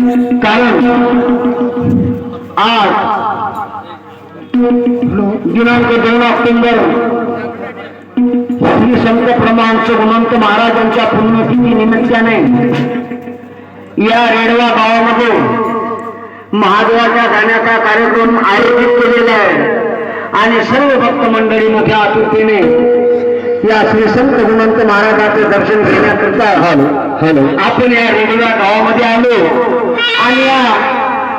कारण आज दिनांक दोन ऑक्टोबर श्री संत प्रमाण गुणवंत महाराजांच्या पुण्यतिथी निमित्ताने या रेडवा गावामध्ये महादेवाच्या गाण्याचा कार्यक्रम आयोजित केलेला आहे. आणि सर्व भक्त मंडळी मोठ्या आतुरतेने या श्री संत गुणवंत महाराजाचे दर्शन घेण्याकरता हॅलो हॅलो. आपण या रेडवा गावामध्ये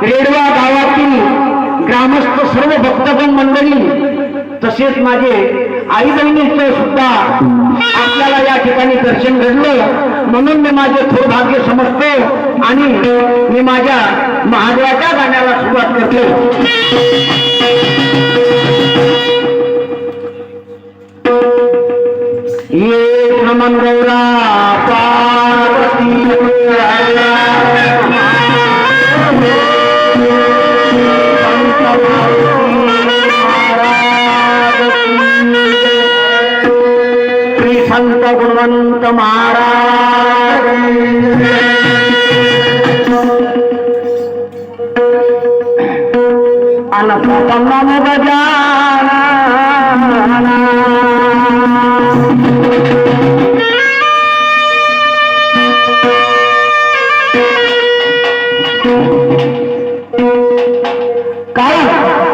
रेडवा गावातील ग्रामस्थ सर्व भक्तगण मंडळी तसेच माझे आई बहिणीचं सुद्धा आपल्याला या ठिकाणी दर्शन घडलं. म्हणून मी माझे थोर भाग्य समजतो आणि मी माझ्या महादेवाच्या गाण्याला सुरुवात करतो. ये नमन गौरा पार्वती संत गुणवंत महाराज. अनपतंगम गजानना काय?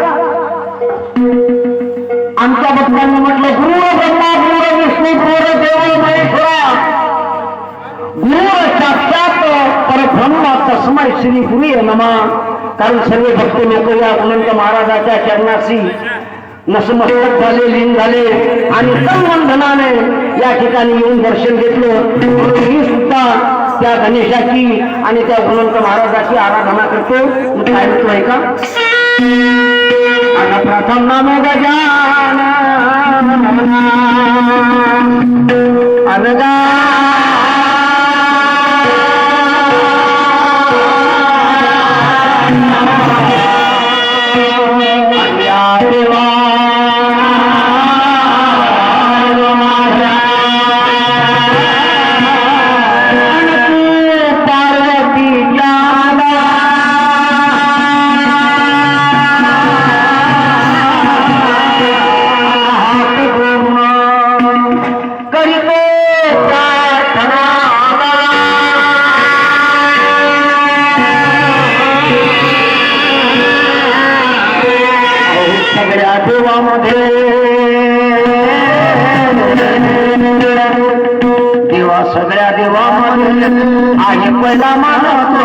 तस्मै श्री गुरु नमा कारण सर्व भक्त लोक या अनंत महाराजाच्या चरणाशी नसमस्तक झाले लीन झाले आणि संबंधनाने या ठिकाणी येऊन दर्शन घेतलं. मी सुद्धा त्या गणेशाची आणि त्या गुणवंत महाराजाची आराधना करतो. काय म्हटलंय का? आता प्रथम नाम गजान अनगा पार्वती देवा सगळ्या देवामध्ये आई पहिला मानतो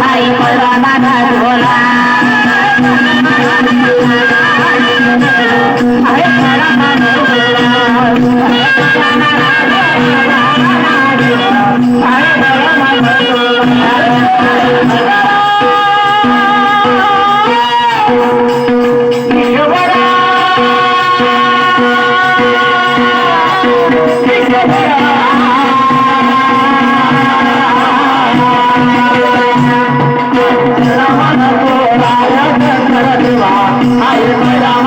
आई मला Everybody